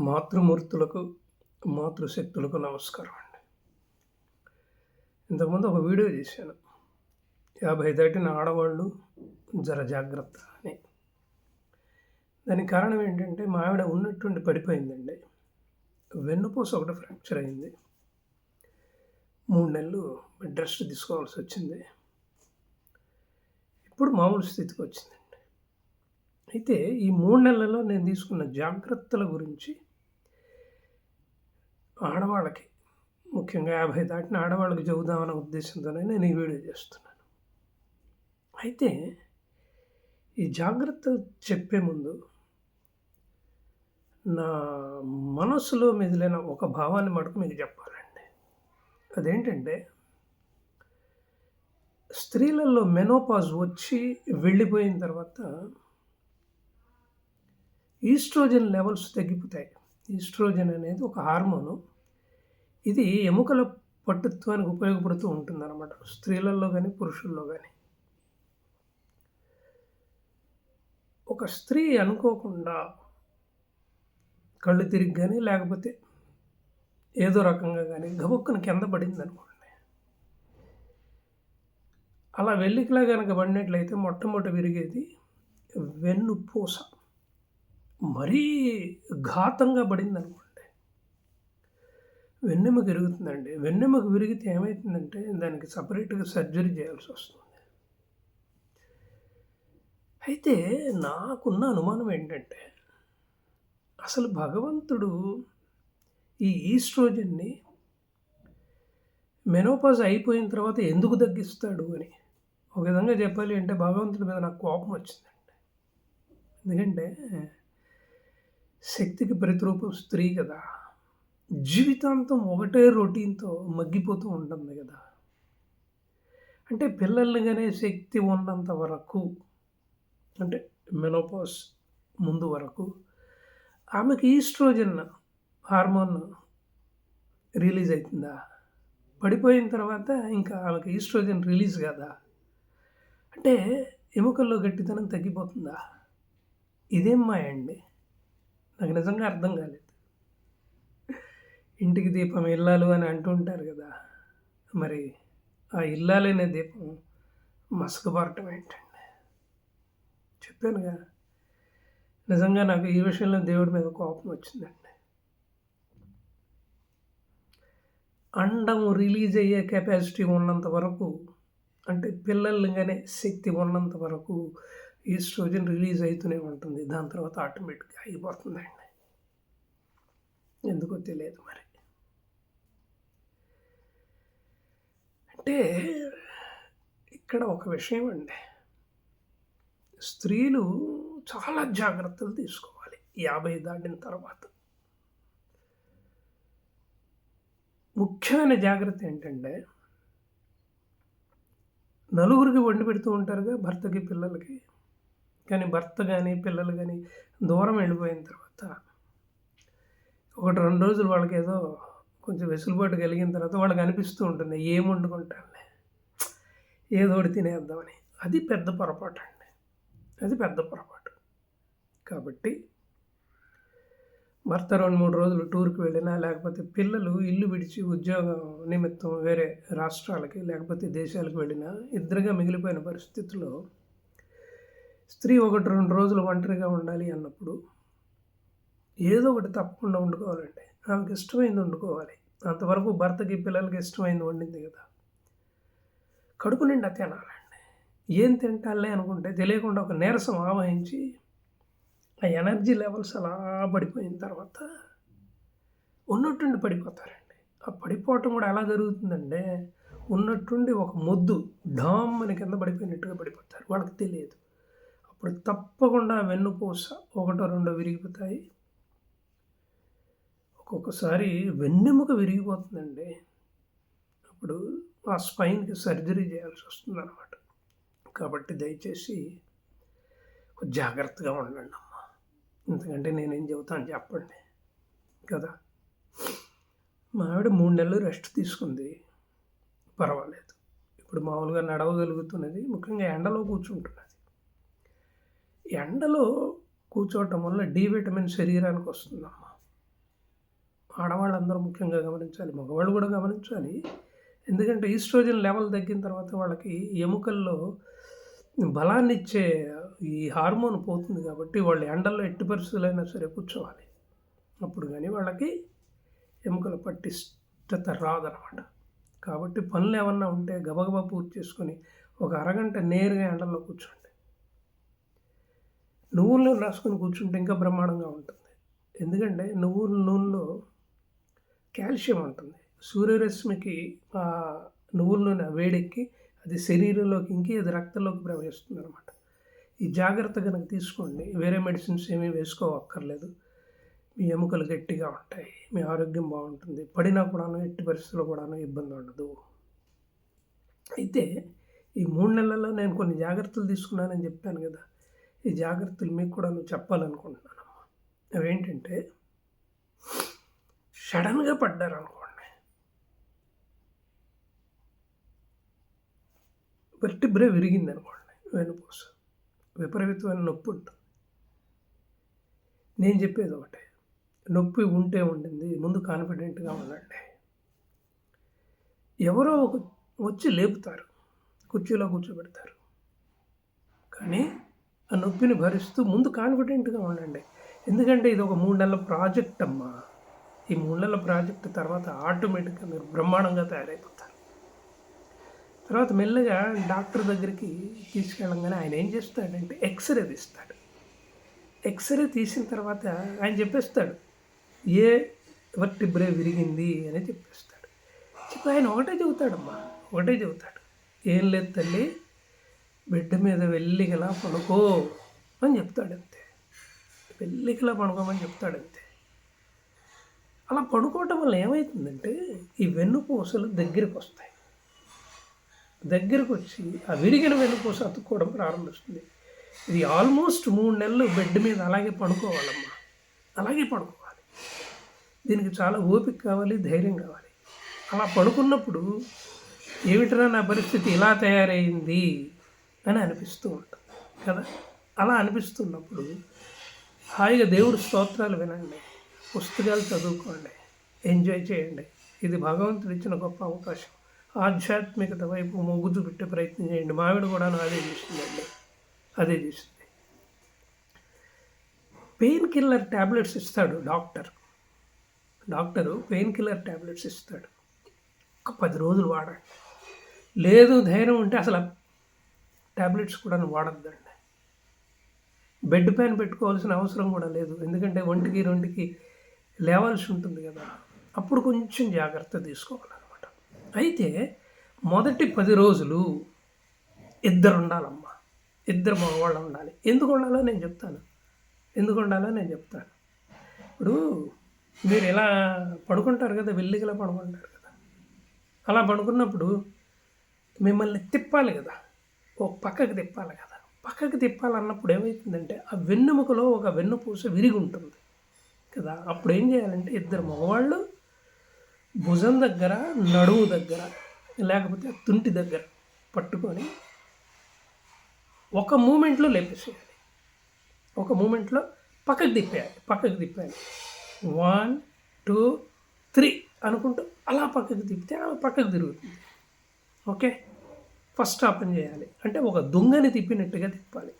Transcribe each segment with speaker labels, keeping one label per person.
Speaker 1: మాతృమూర్తులకు మాతృశక్తులకు నమస్కారం అండి. ఇంతకుముందు ఒక వీడియో చేశాను. యాభై దాటిన ఆడవాళ్ళు జర జాగ్రత్త అని. దానికి కారణం ఏంటంటే మా ఆవిడ ఉన్నట్టుండి పడిపోయిందండి. వెన్నుపూస ఒకటి ఫ్రాక్చర్ అయింది. మూడు నెలలు బెడ్ రెస్ట్ తీసుకోవాల్సి వచ్చింది. ఇప్పుడు మామూలు స్థితికి వచ్చిందండి. అయితే ఈ మూడు నెలల్లో నేను తీసుకున్న జాగ్రత్తల గురించి ఆడవాళ్ళకి ముఖ్యంగా యాభై దాటిన ఆడవాళ్ళకి చెబుదామన్న ఉద్దేశంతోనే నేను ఈ వీడియో చేస్తున్నాను. అయితే ఈ జాగ్రత్తలు చెప్పే ముందు నా మనసులో మెదిలిన ఒక భావాన్ని మటుకు మీకు చెప్పాలండి. అదేంటంటే స్త్రీలలో మెనోపాజ్ వచ్చి వెళ్ళిపోయిన తర్వాత ఈస్ట్రోజన్ లెవెల్స్ తగ్గిపోతాయి. ఈస్ట్రోజన్ అనేది ఒక హార్మోను. ఇది ఎముకల పట్టుత్వానికి ఉపయోగపడుతూ ఉంటుంది అనమాట స్త్రీలలో కానీ పురుషుల్లో కానీ ఒక స్త్రీ అనుకోకుండా కళ్ళు తిరిగి కానీ లేకపోతే ఏదో రకంగా కానీ గబుక్కున కింద పడింది అనుకోండి అలా వెల్లికిలా కనుక పడినట్లయితే మొట్టమొదటి విరిగేది వెన్ను పూస మరీ ఘాతంగా పడింది అనుకోండి వెన్నెముక విరుగుతుందండి. వెన్నెముక విరిగితే ఏమవుతుందంటే దానికి సపరేట్గా సర్జరీ చేయాల్సి వస్తుంది. అయితే నాకున్న అనుమానం ఏంటంటే అసలు భగవంతుడు ఈ ఈస్ట్రోజన్ని మెనోపాజ్ అయిపోయిన తర్వాత ఎందుకు తగ్గిస్తాడు అని ఒక విధంగా చెప్పాలి అంటే భగవంతుడి మీద నాకు కోపం వచ్చిందండి. ఎందుకంటే శక్తికి ప్రతిరూపం స్త్రీ కదా. జీవితాంతం ఒకటే రొటీన్తో మగ్గిపోతూ ఉంటుంది కదా. అంటే పిల్లల్ని కానీ శక్తి ఉన్నంత వరకు అంటే మెనోపాస్ ముందు వరకు ఆమెకి ఈస్ట్రోజన్ హార్మోన్ రిలీజ్ అవుతుందా పడిపోయిన తర్వాత ఇంకా ఆమెకి ఈస్ట్రోజన్ రిలీజ్ కదా? అంటే ఎముకల్లో గట్టితనం తగ్గిపోతుందా? ఇదేం మాయ అండి? నాకు నిజంగా అర్థం కాలేదు. ఇంటికి దీపం ఇల్లాలు అని అంటుంటారు కదా మరి ఆ ఇల్లాలనే దీపం మసకబారటం ఏంటండి? చెప్పానుగా నిజంగా నాకు ఈ విషయంలో దేవుడి మీద కోపం వచ్చిందండి. అండం రిలీజ్ అయ్యే కెపాసిటీ ఉన్నంత వరకు అంటే పిల్లల్నిగానే శక్తి ఉన్నంత వరకు ఈస్ట్రోజన్ రిలీజ్ అవుతూనే ఉంటుంది. దాని తర్వాత ఆటోమేటిక్గా అయిపోతుందండి. ఎందుకో తెలియదు మరి. అంటే ఇక్కడ ఒక విషయం అండి. స్త్రీలు చాలా జాగ్రత్తలు తీసుకోవాలి యాభై దాటిన తర్వాత. ముఖ్యమైన జాగ్రత్త ఏంటంటే నలుగురికి వండి పెడుతూ ఉంటారుగా భర్తకి పిల్లలకి. కానీ భర్త కానీ పిల్లలు కానీ దూరం వెళ్ళిపోయిన తర్వాత ఒకటి రెండు రోజులు వాళ్ళకి ఏదో కొంచెం వెసులుబాటు కలిగిన తర్వాత వాళ్ళకి అనిపిస్తూ ఉంటుంది ఏం వండుకుంటానులే? ఏదో ఒకటి తినేద్దామని. అది పెద్ద పొరపాటు అండి. అది పెద్ద పొరపాటు. కాబట్టి భర్త రెండు మూడు రోజులు టూర్కి వెళ్ళినా లేకపోతే పిల్లలు ఇల్లు విడిచి ఉద్యోగం నిమిత్తం వేరే రాష్ట్రాలకి లేకపోతే దేశాలకు వెళ్ళినా ఇద్దరుగా మిగిలిపోయిన పరిస్థితుల్లో స్త్రీ ఒకటి రెండు రోజులు ఒంటరిగా ఉండాలి అన్నప్పుడు ఏదో ఒకటి తప్పకుండా వండుకోవాలండి. ఆమెకి ఇష్టమైంది వండుకోవాలి. అంతవరకు భర్తకి పిల్లలకి ఇష్టమైంది వండింది కదా. కడుపు నిండా తినాలండి. ఏం తింటాలే అనుకుంటే తెలియకుండా ఒక నీరసం ఆవహించి ఆ ఎనర్జీ లెవెల్స్ అలా పడిపోయిన తర్వాత ఉన్నట్టుండి పడిపోతారండి. ఆ పడిపోవటం కూడా ఎలా జరుగుతుందంటే ఉన్నట్టుండి ఒక మొద్దు డామ్ అని కింద పడిపోయినట్టుగా పడిపోతారు. వాళ్ళకి తెలియదు. అప్పుడు తప్పకుండా వెన్నుపూస ఒకటో రెండో విరిగిపోతాయి. ఒక్కొక్కసారి వెన్నెముక విరిగిపోతుందండి. అప్పుడు ఆ స్పైన్కి సర్జరీ చేయాల్సి వస్తుంది అనమాట కాబట్టి దయచేసి జాగ్రత్తగా ఉండండి అమ్మ. ఎందుకంటే నేనేం చెబుతాను చెప్పండి. కదా? మా ఆవిడ మూడు నెలలు రెస్ట్ తీసుకుంది. పర్వాలేదు. ఇప్పుడు మామూలుగా నడవగలుగుతున్నది. ముఖ్యంగా ఎండలో కూర్చుంటున్నది. ఎండలో కూర్చోవటం వల్ల డి విటమిన్ శరీరానికి వస్తుందమ్మా. ఆడవాళ్ళందరూ ముఖ్యంగా గమనించాలి మగవాళ్ళు కూడా గమనించాలి. ఎందుకంటే ఈస్ట్రోజన్ లెవెల్ తగ్గిన తర్వాత వాళ్ళకి ఎముకల్లో బలాన్ని ఇచ్చే ఈ హార్మోన్ పోతుంది కాబట్టి వాళ్ళు ఎండల్లో ఎట్టి పరిస్థితులైనా సరే కూర్చోవాలి. అప్పుడు కానీ వాళ్ళకి ఎముకల పట్టిష్టత రాదనమాట. కాబట్టి పనులు ఏమన్నా ఉంటే గబగబా పూర్తి చేసుకొని ఒక అరగంట నేరుగా ఎండల్లో కూర్చోండి. నువ్వుల నూనె రాసుకొని కూర్చుంటే ఇంకా బ్రహ్మాండంగా ఉంటుంది. ఎందుకంటే నువ్వుల నూనెలో కాల్షియం ఉంటుంది. సూర్యరశ్మికి ఆ నువ్వుల నూనె వేడెక్కి అది శరీరంలోకి ఇంకి అది రక్తంలోకి ప్రవహిస్తుంది అనమాట ఈ జాగ్రత్త కనుక తీసుకోండి. వేరే మెడిసిన్స్ ఏమీ వేసుకోవక్కర్లేదు. మీ ఎముకలు గట్టిగా ఉంటాయి. మీ ఆరోగ్యం బాగుంటుంది. పడినా కూడాను ఎట్టి పరిస్థితుల్లో కూడాను ఇబ్బంది ఉండదు. అయితే ఈ మూడు నెలల్లో నేను కొన్ని జాగ్రత్తలు తీసుకున్నానని చెప్పాను కదా. ఈ జాగ్రత్తలు మీకు కూడా నువ్వు చెప్పాలనుకుంటున్నానమ్మా. అవేంటంటే సడన్గా పడ్డారనుకోండి. వెర్టిబ్రే విరిగింది అనుకోండి వెనుపూస విపరీతమైన నొప్పి ఉంటుంది. నేను చెప్పేది ఒకటే నొప్పి ఉంటే ఉండింది ముందు కాన్ఫిడెంట్గా ఉండండి. ఎవరో ఒక వచ్చి లేపుతారు కుర్చీలో కూర్చోబెడతారు. కానీ ఆ నొప్పిని భరిస్తూ ముందు కాన్ఫిడెంట్గా ఉండండి. ఎందుకంటే ఇది ఒక మూడు నెలల ప్రాజెక్ట్ అమ్మా. ఈ మూడు నెలల ప్రాజెక్ట్ తర్వాత ఆటోమేటిక్గా మీరు బ్రహ్మాండంగా తయారైపోతారు. తర్వాత మెల్లగా డాక్టర్ దగ్గరికి తీసుకెళ్ళంగానే ఆయన ఏం చేస్తాడంటే ఎక్స్రే తీస్తాడు. ఎక్స్రే తీసిన తర్వాత ఆయన చెప్పేస్తాడు ఏ వర్టిబ్రే విరిగింది? అని చెప్పేస్తాడు. చెప్పి ఆయన ఒకటే చెబుతాడమ్మా ఒకటే చెబుతాడు ఏం లేదు తల్లి బిడ్డ మీద వెల్లిగలా పడుకో అని చెప్తాడు అంతే వెల్లిగలా పడుకోమని చెప్తాడు అంతే అలా పడుకోవటం వల్ల ఏమవుతుందంటే ఈ వెన్నుపూసలు దగ్గరికి వస్తాయి. దగ్గరకు వచ్చి ఆ విరిగిన వెన్నుపూస అతుక్కోవడం ప్రారంభిస్తుంది. ఇది ఆల్మోస్ట్ మూడు నెలలు బెడ్ మీద అలాగే పడుకోవాలమ్మా. అలాగే పడుకోవాలి. దీనికి చాలా ఓపిక కావాలి ధైర్యం కావాలి. అలా పడుకున్నప్పుడు ఏమిటరా నా పరిస్థితి? ఇలా తయారైంది. అని అనిపిస్తూ ఉంటుంది కదా? అలా అనిపిస్తున్నప్పుడు హాయిగా దేవుడు స్తోత్రాలు వినండి పుస్తకాలు చదువుకోండి ఎంజాయ్ చేయండి. ఇది భగవంతుడు ఇచ్చిన గొప్ప అవకాశం. ఆధ్యాత్మికత వైపు మొగ్గు పెట్టే ప్రయత్నం చేయండి. మావిడ కూడా అదే చేసిందండి. అదే చేసింది. పెయిన్ కిల్లర్ ట్యాబ్లెట్స్ ఇస్తాడు doctor. Doctor pain killer tablets ఇస్తాడు. ఒక పది రోజులు వాడండి. లేదు ధైర్యం ఉంటే అసలు ట్యాబ్లెట్స్ కూడా వాడద్దండి. బెడ్ పైన పెట్టుకోవాల్సిన అవసరం కూడా లేదు. ఎందుకంటే ఒంటికి రెండుకి లేవాల్సి ఉంటుంది కదా. అప్పుడు కొంచెం జాగ్రత్త తీసుకోవాలన్నమాట. అయితే మొదటి పది రోజులు ఇద్దరు ఉండాలమ్మా ఇద్దరు మగవాళ్ళు ఉండాలి ఎందుకు ఉండాలో నేను చెప్తాను. ఎందుకు ఉండాలో నేను చెప్తాను. ఇప్పుడు మీరు ఎలా పడుకుంటారు కదా వెల్లిగలా పడుకుంటారు కదా. అలా పడుకున్నప్పుడు మిమ్మల్ని తిప్పాలి కదా. ఓ పక్కకు తిప్పాలి కదా. పక్కకి తిప్పాలన్నప్పుడు ఏమవుతుందంటే ఆ వెన్నెముకలో ఒక వెన్నుపూస విరిగి ఉంటుంది కదా. అప్పుడు ఏం చేయాలంటే ఇద్దరు మగవాళ్ళు భుజం దగ్గర నడువు దగ్గర లేకపోతే తుంటి దగ్గర పట్టుకొని ఒక మూమెంట్లో లేపేసేయాలి. ఒక మూమెంట్లో పక్కకు తిప్పేయాలి పక్కకు తిప్పేయాలి వన్ టూ త్రీ అనుకుంటూ అలా పక్కకి తిప్పితే ఆమె పక్కకి తిరుగుతుంది. ఓకే? ఫస్ట్ ఓపెన్ చేయాలి. అంటే ఒక దొంగని తిప్పినట్టుగా తిప్పాలి.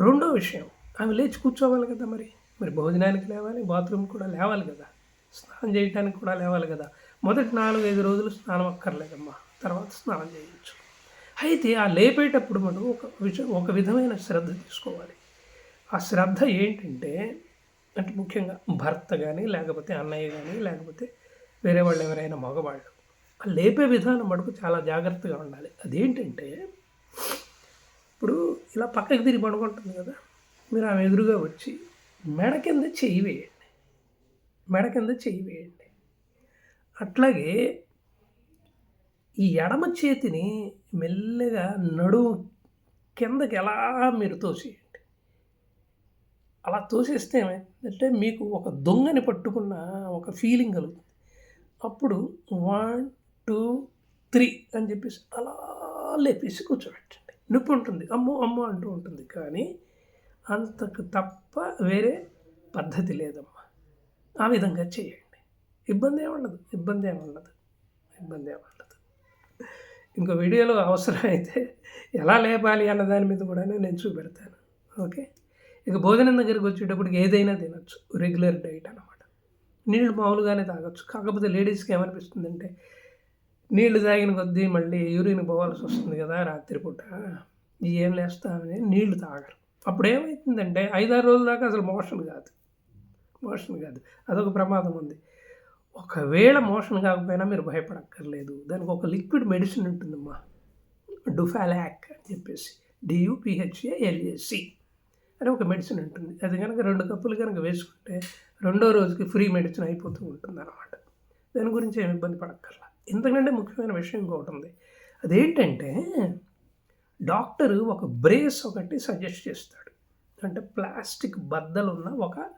Speaker 1: రెండో విషయం ఆమె లేచి కూర్చోవాలి కదా మరి. మరి భోజనానికి లేవాలి బాత్రూమ్ కూడా లేవాలి కదా. స్నానం చేయడానికి కూడా లేవాలి కదా. మొదటి నాలుగు ఐదు రోజులు స్నానం అక్కర్లేదమ్మా. తర్వాత స్నానం చేయవచ్చు అయితే ఆ లేపేటప్పుడు మనం ఒక విషయం ఒక విధమైన శ్రద్ధ తీసుకోవాలి. ఆ శ్రద్ధ ఏంటంటే అంటే ముఖ్యంగా భర్త కానీ లేకపోతే అన్నయ్య కానీ లేకపోతే వేరే వాళ్ళు ఎవరైనా మగవాళ్ళు లేపే విధానం మటుకు చాలా జాగ్రత్తగా ఉండాలి. అదేంటంటే ఇప్పుడు ఇలా పక్కకి తిరిగి పడుకుంటుంది కదా మీరు ఆమె ఎదురుగా వచ్చి మెడ కింద చెయ్యి వేయండి. మెడ కింద చెయ్యి వేయండి. అట్లాగే ఈ ఎడమ చేతిని మెల్లగా నడుము కిందకి ఎలా మీరు తోసేయండి. అలా తోసేస్తే ఏమైందంటే మీకు ఒక దొంగని పట్టుకున్న ఒక ఫీలింగ్ కలుగుతుంది. అప్పుడు వన్ టూ త్రీ అని చెప్పేసి అలా లేపేసి కూర్చోబెట్టండి. నొప్పి ఉంటుంది. అమ్మో అమ్మో అంటూ ఉంటుంది. కానీ అంతకు తప్ప వేరే పద్ధతి లేదమ్మా. ఆ విధంగా చేయండి. ఇబ్బంది ఏముండదు ఇబ్బంది ఏముండదు ఇబ్బంది ఏముండదు ఇంకో వీడియోలో అవసరం అయితే ఎలా లేపాలి అన్న దాని మీద కూడా నేను చూపెడతాను. ఓకే? ఇక భోజనం దగ్గరికి వచ్చేటప్పటికి ఏదైనా తినచ్చు. రెగ్యులర్ డైట్ అనమాట నీళ్ళు మామూలుగానే తాగొచ్చు. కాకపోతే లేడీస్కి ఏమనిపిస్తుందంటే నీళ్ళు తాగిన కొద్దీ మళ్ళీ యూరిన్ పోవాల్సి వస్తుంది కదా రాత్రిపూట. ఏం లేస్తామని నీళ్ళు తాగరు. అప్పుడు ఏమవుతుందంటే ఐదారు రోజుల దాకా అసలు మోషన్ కాదు. మోషన్ కాదు. అదొక ప్రమాదం ఉంది. ఒకవేళ మోషన్ కాకపోయినా మీరు భయపడక్కర్లేదు. దానికి ఒక లిక్విడ్ మెడిసిన్ ఉంటుందమ్మా. డుఫాలాక్ అని చెప్పేసి. డియుపిహెచ్ఏఎల్ఏసి అని ఒక మెడిసిన్ ఉంటుంది. అది కనుక రెండు కప్పులు కనుక వేసుకుంటే రెండో రోజుకి ఫ్రీ మెడిసిన్ అయిపోతూ ఉంటుంది అనమాట దాని గురించి ఏమి ఇబ్బంది పడక్కర్లా. ఎందుకంటే ముఖ్యమైన విషయం ఇంకొకటి ఉంది అదేంటంటే డాక్టర్ ఒక బ్రేస్ ఒకటి సజెస్ట్ చేస్తాడు. అంటే ప్లాస్టిక్ బద్దలు ఉన్న ఒక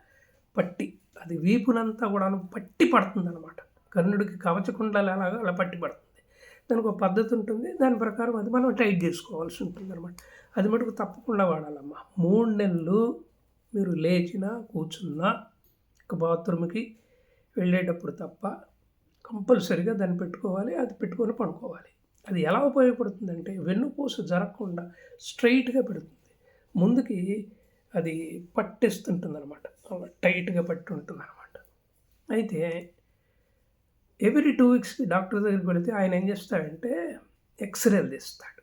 Speaker 1: పట్టి. అది వీపునంతా కూడా పట్టి పడుతుంది అనమాట కర్ణుడికి కవచకుండాలు ఎలాగో అలా పట్టి పడుతుంది. దానికి ఒక పద్ధతి ఉంటుంది. దాని ప్రకారం అది మనం టైట్ చేసుకోవాల్సి ఉంటుంది అనమాట అది మటుకు తప్పకుండా వాడాలమ్మా. మూడు నెలలు మీరు లేచినా కూర్చున్నా ఒక బాత్రూమ్కి వెళ్ళేటప్పుడు తప్ప కంపల్సరిగా దాన్ని పెట్టుకోవాలి అది పెట్టుకొని పడుకోవాలి. అది ఎలా ఉపయోగపడుతుందంటే వెన్నుపూస జరగకుండా స్ట్రైట్గా పెడుతుంది. ముందుకి అది పట్టేస్తుంటుంది అనమాట టైట్గా పట్టి ఉంటుంది అనమాట అయితే ఎవ్రీ టూ వీక్స్కి డాక్టర్ దగ్గరికి వెళితే ఆయన ఏం చేస్తాడంటే ఎక్స్రేలు తీస్తాడు.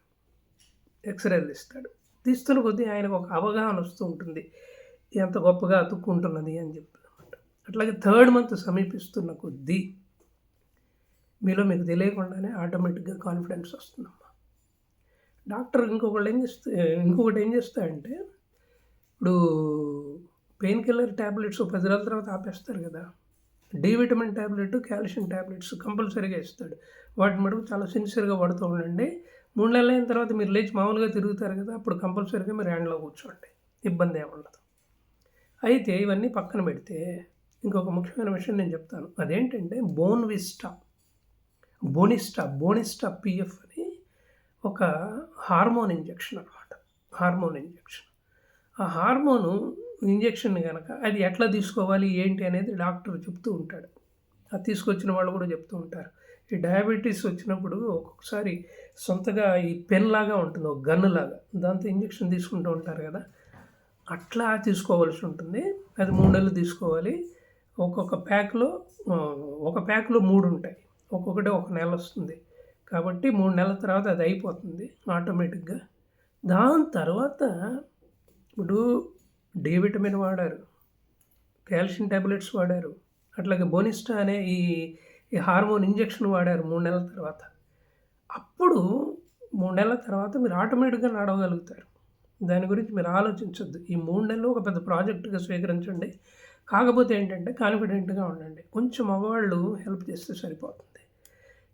Speaker 1: ఎక్స్రేలు తీస్తాడు. తీస్తున్న కొద్దీ ఆయనకు ఒక అవగాహన వస్తూ ఉంటుంది. ఎంత గొప్పగా అతుక్కుంటున్నది అని చెప్తుంది అనమాట అట్లాగే థర్డ్ మంత్ సమీపిస్తున్న కొద్దీ మీలో మీకు తెలియకుండానే ఆటోమేటిక్గా కాన్ఫిడెన్స్ వస్తుందమ్మా. డాక్టర్ ఇంకొకళ్ళు ఏం చేస్తే ఇంకొకటి ఏం చేస్తాడంటే ఇప్పుడు పెయిన్ కిల్లర్ ట్యాబ్లెట్స్ పది రోజుల తర్వాత ఆపేస్తారు కదా. D vitamin tablet calcium tablets కంపల్సరీగా ఇస్తాడు. వాటి మటుకు చాలా సిన్సియర్గా పడుతూ ఉండండి. మూడు నెలలు అయిన తర్వాత మీరు లేచి మామూలుగా తిరుగుతారు కదా అప్పుడు కంపల్సరీగా మీరు హ్యాండ్లో కూర్చోండి. ఇబ్బంది ఏముండదు అయితే ఇవన్నీ పక్కన పెడితే ఇంకొక ముఖ్యమైన విషయం నేను చెప్తాను. అదేంటంటే bone vista. Bonista Bonista PF అని ఒక హార్మోన్ ఇంజెక్షన్ అనమాట హార్మోన్ ఇంజెక్షన్. ఆ హార్మోను ఇంజెక్షన్ కనుక అది ఎట్లా తీసుకోవాలి ఏంటి అనేది డాక్టర్ చెప్తూ ఉంటాడు. అది తీసుకొచ్చిన వాళ్ళు కూడా చెప్తూ ఉంటారు. ఈ డయాబెటీస్ వచ్చినప్పుడు ఒక్కొక్కసారి సొంతగా ఈ పెన్ లాగా ఉంటుంది ఒక గన్ను లాగా. దాంతో ఇంజెక్షన్ తీసుకుంటూ ఉంటారు కదా. అట్లా తీసుకోవాల్సి ఉంటుంది. అది మూడు నెలలు తీసుకోవాలి. ఒక్కొక్క ప్యాక్లో ఒక ప్యాక్లో మూడు ఉంటాయి. ఒక్కొక్కటి ఒక నెల వస్తుంది. కాబట్టి మూడు నెలల తర్వాత అది అయిపోతుంది ఆటోమేటిక్గా. దాని తర్వాత ఇప్పుడు డి విటమిన్ వాడారు కాల్షియం ట్యాబ్లెట్స్ వాడారు అట్లాగే బోనిస్టా అనే ఈ ఈ హార్మోన్ ఇంజెక్షన్ వాడారు మూడు నెలల తర్వాత. అప్పుడు మూడు నెలల తర్వాత మీరు ఆటోమేటిక్గా నడవగలుగుతారు. దాని గురించి మీరు ఆలోచించొద్దు. ఈ మూడు నెలలు ఒక పెద్ద ప్రాజెక్టుగా స్వీకరించండి. కాకపోతే ఏంటంటే కాన్ఫిడెంట్గా ఉండండి. కొంచెం మగవాళ్ళు హెల్ప్ చేస్తే సరిపోతుంది.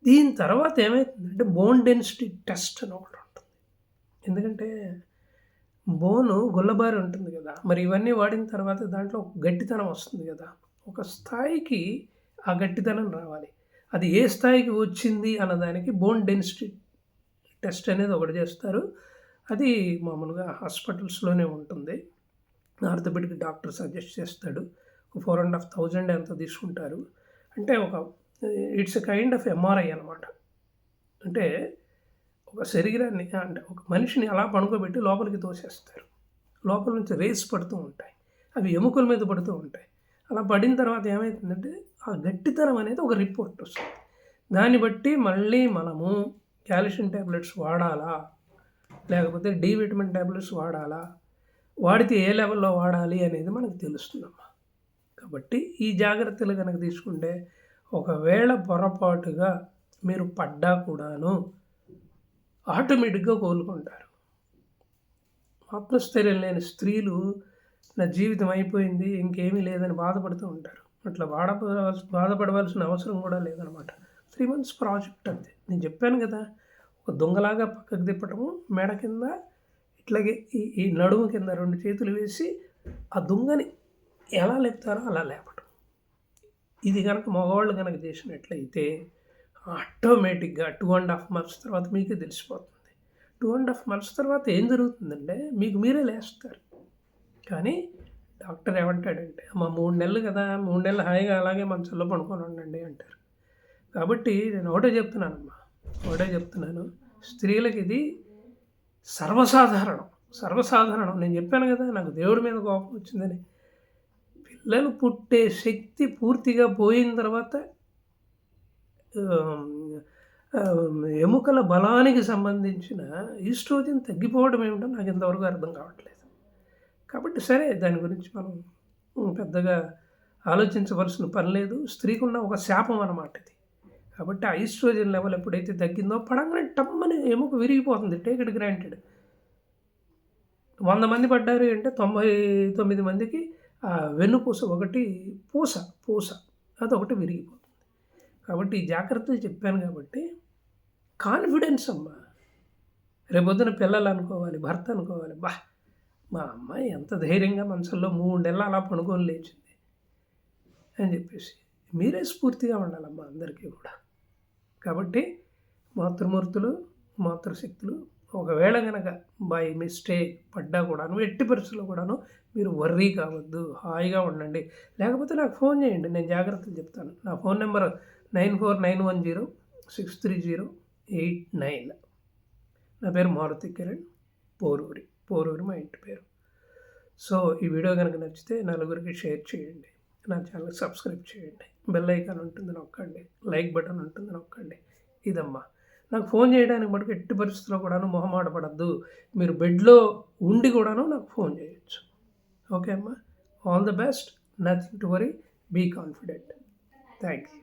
Speaker 1: దీని తర్వాత ఏమవుతుందంటే బోన్ డెన్సిటీ టెస్ట్ అని ఒకటి ఉంటుంది. ఎందుకంటే బోను గుల్లబారి ఉంటుంది కదా. మరి ఇవన్నీ వాడిన తర్వాత దాంట్లో ఒక గట్టితనం వస్తుంది కదా. ఒక స్థాయికి ఆ గట్టితనం రావాలి. అది ఏ స్థాయికి వచ్చింది అన్నదానికి బోన్ డెన్సిటీ టెస్ట్ అనేది ఒకటి చేస్తారు. అది మామూలుగా హాస్పిటల్స్లోనే ఉంటుంది. ఆర్థోపెడిక్ డాక్టర్ సజెస్ట్ చేస్తాడు. ఫోర్ అండ్ హాఫ్ థౌజండ్ ఎంత తీసుకుంటారు. అంటే ఒక it's a kind of MRI అనమాట అంటే ఒక శరీరాన్ని అంటే ఒక మనిషిని అలా పడుకోబెట్టి లోపలికి తోసేస్తారు. లోపల నుంచి రేస్ పడుతూ ఉంటాయి. అవి ఎముకల మీద పడుతూ ఉంటాయి. అలా పడిన తర్వాత ఏమవుతుందంటే ఆ గట్టితనం అనేది ఒక రిపోర్ట్ వస్తుంది. దాన్ని బట్టి మళ్ళీ మనము కాల్షియం ట్యాబ్లెట్స్ వాడాలా? లేకపోతే డి విటమిన్ ట్యాబ్లెట్స్ వాడాలా? వాడితే ఏ లెవెల్లో వాడాలి అనేది మనకు తెలుస్తుందమ్మా. కాబట్టి ఈ జాగ్రత్తలు కనుక తీసుకుంటే ఒకవేళ పొరపాటుగా మీరు పడ్డా కూడాను ఆటోమేటిక్గా కోలుకుంటారు. ఆత్మస్థైర్యం లేని స్త్రీలు నా జీవితం అయిపోయింది ఇంకేమీ లేదని బాధపడుతూ ఉంటారు. అట్లా బాధపడవలసి బాధపడవలసిన అవసరం కూడా లేదనమాట. త్రీ మంత్స్ ప్రాజెక్ట్ అంతే. నేను చెప్పాను కదా ఒక దొంగలాగా పక్కకు తిప్పటము మెడ కింద ఇట్లాగే ఈ ఈ నడుము కింద రెండు చేతులు వేసి ఆ దుంగని ఎలా లేపుతారో అలా లేపటం. ఇది కనుక మగవాళ్ళు కనుక చేసినట్లయితే ఆటోమేటిక్గా టూ అండ్ హాఫ్ మంత్స్ తర్వాత మీకే తెలిసిపోతుంది. టూ అండ్ హాఫ్ మంత్స్ తర్వాత ఏం జరుగుతుందంటే మీకు మీరే లేస్తారు. కానీ డాక్టర్ ఏమంటాడంటే అమ్మ మూడు నెలలు కదా మూడు నెలలు హాయిగా అలాగే మంచంలో పడుకొని ఉండండి అంటారు. కాబట్టి నేను ఒకటే చెప్తున్నానమ్మా ఒకటే చెప్తున్నాను. స్త్రీలకు ఇది సర్వసాధారణం. సర్వసాధారణం. నేను చెప్పాను కదా నాకు దేవుడి మీద కోపం వచ్చిందని. పిల్లలు పుట్టే శక్తి పూర్తిగా పోయిన తర్వాత ఎముకల బలానికి సంబంధించిన ఈస్ట్రోజన్ తగ్గిపోవడం ఏమిటో నాకు ఇంతవరకు అర్థం కావట్లేదు. కాబట్టి సరే దాని గురించి మనం పెద్దగా ఆలోచించవలసిన పని లేదు. స్త్రీకున్న ఒక శాపం అన్నమాట ఇది. కాబట్టి ఆ ఈస్ట్రోజన్ లెవెల్ ఎప్పుడైతే తగ్గిందో పడంగానే టమ్మని ఎముక విరిగిపోతుంది. టేక్ ఇట్ గ్రాంటెడ్ వంద మంది పడ్డారు అంటే తొంభై తొమ్మిది మందికి ఆ వెన్నుపూస ఒకటి పూస పూస అదొకటి విరిగిపోతుంది. కాబట్టి ఈ జాగ్రత్తలు చెప్పాను కాబట్టి కాన్ఫిడెన్స్ అమ్మా. రేపొద్దున పిల్లలు అనుకోవాలి భర్త అనుకోవాలి బా మా అమ్మాయి ఎంత ధైర్యంగా మనసులో మూడు నెలలు అలా పనుకొని లేచింది అని చెప్పేసి మీరే స్ఫూర్తిగా ఉండాలమ్మా అందరికీ కూడా. కాబట్టి మాతృమూర్తులు మాతృశక్తులు ఒకవేళ కనుక బై మిస్టేక్ పడ్డా కూడాను ఎట్టి పరిస్థితుల్లో కూడాను మీరు వర్రీ కావద్దు హాయిగా ఉండండి. లేకపోతే నాకు ఫోన్ చేయండి నేను జాగ్రత్తలు చెప్తాను. నా phone number nine four nine one zero six three zero eight nine. నా పేరు మారుతి కిరణ్ పోరూరి. పోరూరి మా ఇంటి పేరు. సో ఈ వీడియో కనుక నచ్చితే నలుగురికి షేర్ చేయండి. నా ఛానల్ సబ్స్క్రైబ్ చేయండి. బెల్ ఐకాన్ ఉంటుంది నొక్కండి. లైక్ బటన్ ఉంటుంది నొక్కండి. ఇదమ్మా. నాకు ఫోన్ చేయడానికి మటుకు ఎట్టి పరిస్థితుల్లో కూడాను మొహమాట పడద్దు మీరు బెడ్లో ఉండి కూడాను నాకు ఫోన్ చేయొచ్చు. ఓకే అమ్మా. All the best. Nothing to worry. Be confident. Thank you